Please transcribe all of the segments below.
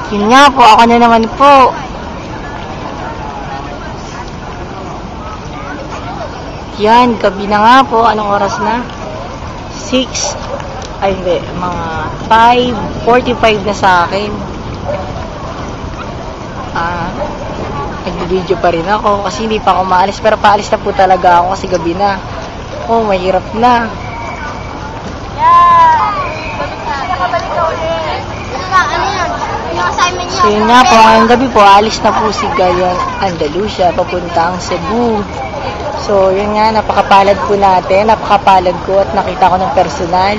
At yun nga po, ako na naman po. Yan, gabi na nga po. Anong oras na? 6. Ay, hindi. Mga 5.45 na sa akin. Ah, nag-video pa rin ako kasi hindi pa ako maalis. Pero paalis na po talaga ako kasi gabi na. Oh, mahirap na. Nakabalik ka ulit. Ano ba? Ano yan? Yung assignment niyo? So yun nga po, ngayong gabi po, alis na po si Galion Andalusia, papuntang Cebu. So yun nga, napakapalad po natin, napakapalad ko at nakita ko ng personal.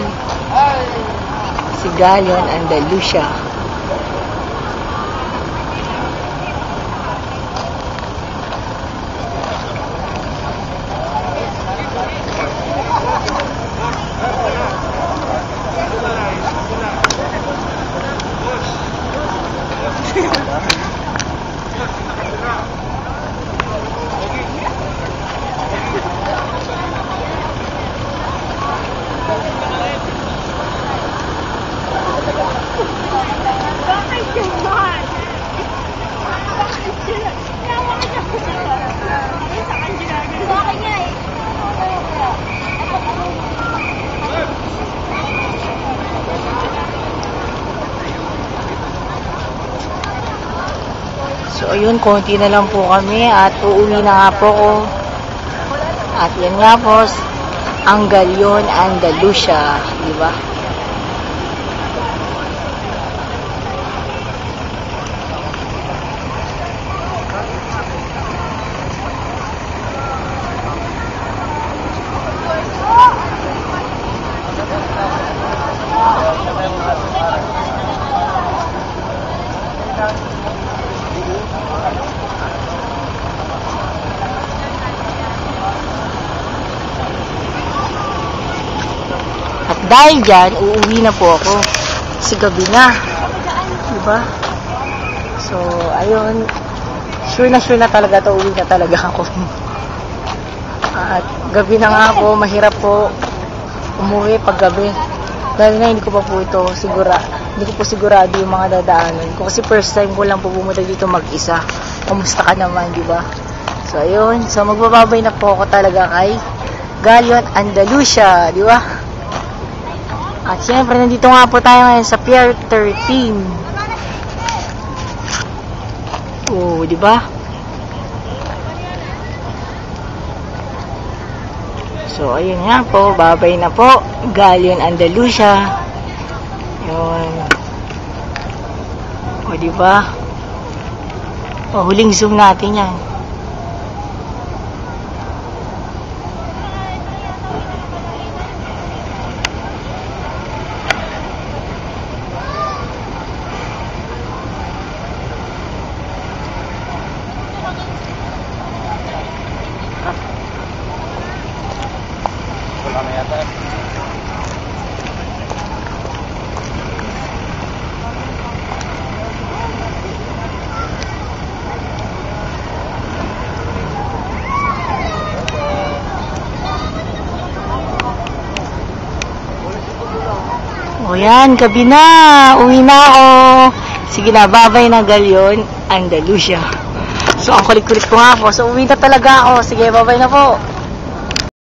Si Galion Andalusia. Yeah. So ayun, konti na lang po kami at uuwi na nga po ko. At yan nga po, ang Galion Andalusia, di ba? At dahil dyan, uuwi na po ako. Kasi gabi na. Diba? So, ayun. Sure na sure na talaga to Uwi na talaga ako. At gabi na nga po. Mahirap po umuwi pag gabi. Dahil nga hindi ko pa po ito sigura. Hindi ko po sigurado yung mga dadaanan ko. Kasi first time ko lang po pumunta dito mag-isa. Kamusta ka naman, di ba? So, ayun. So, magbababay na po ako talaga kay Galion Andalusia, di ba? At syempre, nandito nga po tayo ngayon sa Pier 13. Oo, di ba? So, ayun nga po. Babay na po. Galion Andalusia. Yun. O, di ba? O, huling zoom natin yan. Wala yata. O yan, gabi na. Uwi na ako. Sige na, babay na Galion, Andalusia. So, ang kulit-kulit ko nga po. So, uwi na talaga ako. Sige, babay na po.